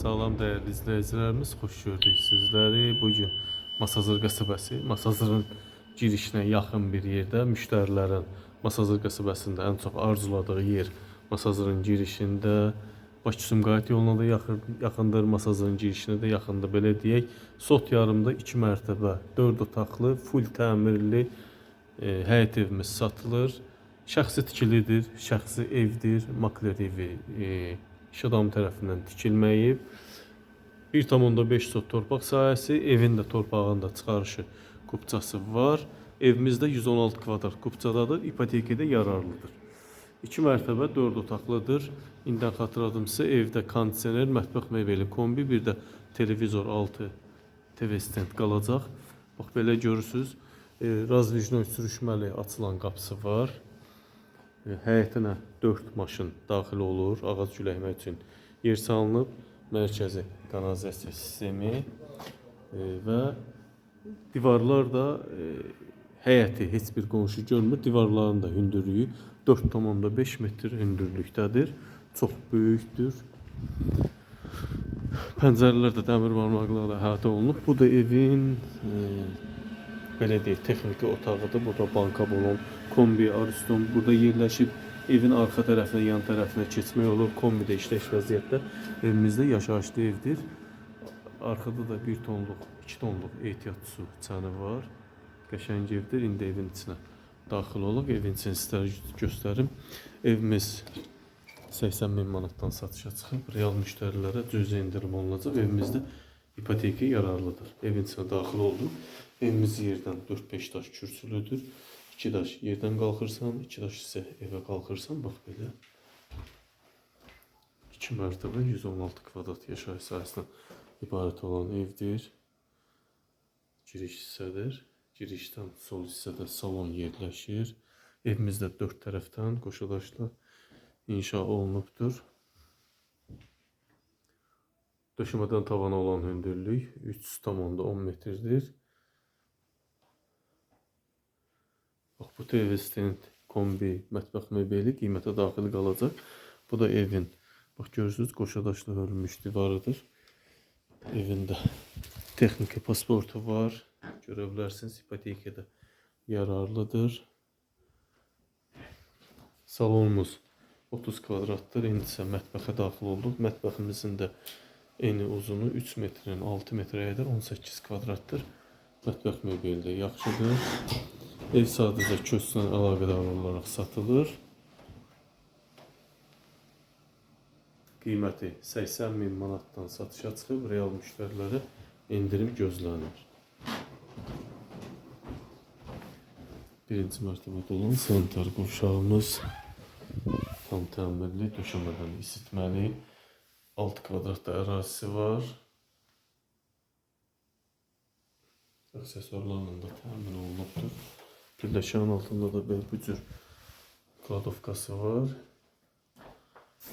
Salam dəyərli izləyicilərimiz, xoş gördük sizləri. Bu gün Masazır qəsəbəsi, Masazırın girişinə yaxın bir yerdə müştərilərin Masazır qəsəbəsində ən çox arzuladığı yer Masazırın girişində Bakı-Sumqayıt yoluna da yaxın, yaxındır, Masazırın girişinə də yaxındır. Belə deyək, Sot yarımda 2 mərtəbə, 4 otaqlı, full təmirli e, həyət evimiz satılır. Şəxsi tikilidir, şəxsi evdir, makler evi e, iş adamı tərəfindən tikilməyib. 1,5 sot torpaq sahəsi, evin də torpağında çıxarışı kupçası var. Evimizdə 116 kvadrat kupçadadır, ipotekədə yararlıdır. 2 mərtəbə 4 otaqlıdır. İndən xatırladımsa evdə kondisioner, mətbəx mebeli, kombi, bir də televizor 6 TV stand qalacaq. Bax belə görürsüz. E, Razvijnoy sürüşməli açılan qapısı var. E, Həyətinə 4 maşın daxil olur. Ağac güləkmək üçün yer salınıb. Mərkəzi kanalizasiya sistemi e, və divarlar da e, həyəti heç bir qonşu görmür. Divarların da hündürlüyü 4,5 metr hündürlükdədir. Çox böyükdür. Pəncərələr də dəmir barmaqlarla əhatə olunub. Bu da evin e, belə deyək, texniki otağıdır. Burada banka bolon, kombi, ariston burada yerləşib. Evin arxa tərəfinə, yan tərəfinə keçmək olur. Kombi də işləş vəziyyətdə. Evimizdə yaşayışlı evdir. Arkada da 1 tonluq, 2 tonluq ehtiyat su çanı var. Qəşəng evdir. İndi evin içinə daxil olub. Evin içini sizlərə göstərim. Evimiz 80 min manatdan satışa çıxıb. Real müştərilərə cüzi indirim olunacaq. Evimizdə ipoteka yararlıdır. Evin içinə daxil oldum. Evimiz yerdən 4-5 daş kürsülüdür. 2 daş yerdən qalxırsan, 2 daş isə evə qalxırsan. Bax belə. 2 mərtəbə 116 kvadrat yaşayış sahəsindən ibarət olan evdir. Giriş hissədir. Girişdən sol hissədə salon yerləşir. Evimizdə 4 tərəfdən qoşadaşlı inşa olunubdur. Döşəmədən tavana olan hündürlük 3,10 metrdir. Bax bu TV stand, kombi, mətbəx mebeli qiymətə daxil qalacaq. Bu da evin. Bax görürsüz qoşadaşlı hörülmüş divarıdır. Evində texniki pasportu var. Görə bilərsiniz ipotekada yararlıdır. Salonumuz 30 kvadratdır. İndi isə mətbəxə daxil olduq. Mətbəximizin də eni uzunu 3 metrin 6 metrə qədər 18 kvadratdır. Mətbəx mebeli yaxşıdır. Ev sadəcə köçlə əlaqədar olaraq satılır. Qiyməti 80 min manatdan satışa çıxıb, real müştərilərə endirim gözlənir. Birinci mərtəbədə olan sanitar qurşağımız tam təmirli, döşəmədən isitməli. 6 kvadratda ərazisi var. Aksesuarlarla da təmin olunubdur. Birləşənin altında da belə bu cür kladovkası var.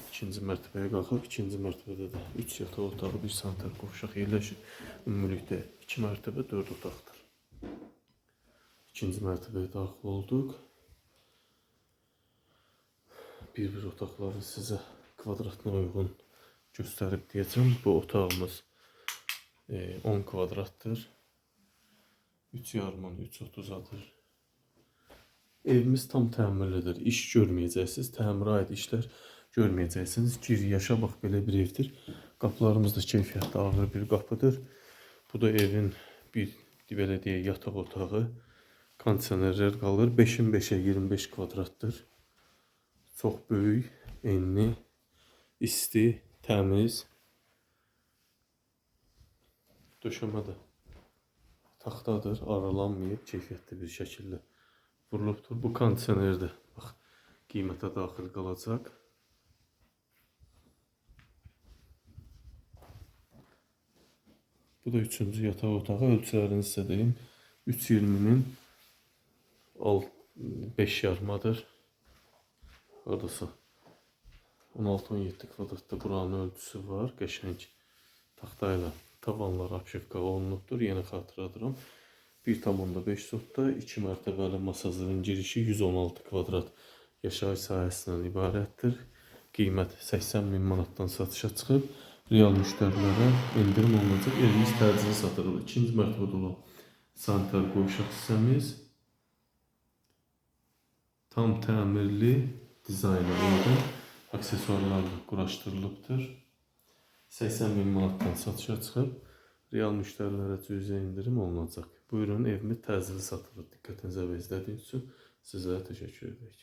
İkinci mərtəbəyə qalxıb, ikinci mərtəbədə də 3 yataq otağı, bir sanitar qovşaq yerləşir. Ümumilikdə 2 mərtəbə, 4 otaqdır. İkinci mərtəbəyə daxil olduq. Bir-bir otaqları sizə kvadratına uyğun göstərib deyəcəm. Bu otağımız e, 10 kvadratdır. 3 yarımın 3.30-adır. Evimiz tam təmirlidir. İş görməyəcəksiniz. Təmirə aid işlər görməyəcəksiniz. Gir, yaşa bax belə bir evdir. Qapılarımız da keyfiyyətli ağır bir qapıdır. Bu da evin bir belə deyək yataq otağı. Kondisionerlər qalır. 5-in 5-ə 25 kvadratdır. Çox böyük, enli, isti, təmiz. Döşəmə də taxtadır, aralanmayıb, keyfiyyətli bir şəkildə vurulubdur. Bu kondisioner də bax qiymətə daxil qalacaq. Bu da üçüncü yataq otağı. Ölçülərini sizə deyim. 3.20-nin 5 yarmadır. Hardasa 16-17 kvadratda buranın ölçüsü var. Qəşəng taxta ilə tavanlar apşivka olunubdur. Yenə xatırladıram. 1,5 sotda 2 mərtəbəli masazının girişi 116 kvadrat yaşayış sahəsindən ibarətdir. Qiymət 80 min manatdan satışa çıxıb. real müştərilərə endirim olunacaq. Evimiz təcili satılır. İkinci mərtəbədə olan sanitar qovşaq hissəmiz tam təmirli dizaynı uyğun aksesuarlarla quraşdırılıbdır. 80 bin manatdan satışa çıxıb real müştərilərə cüzi indirim olunacaq. Buyurun evimiz təcili satılır. Diqqətinizə və izlədiyiniz üçün sizlərə təşəkkür edirik.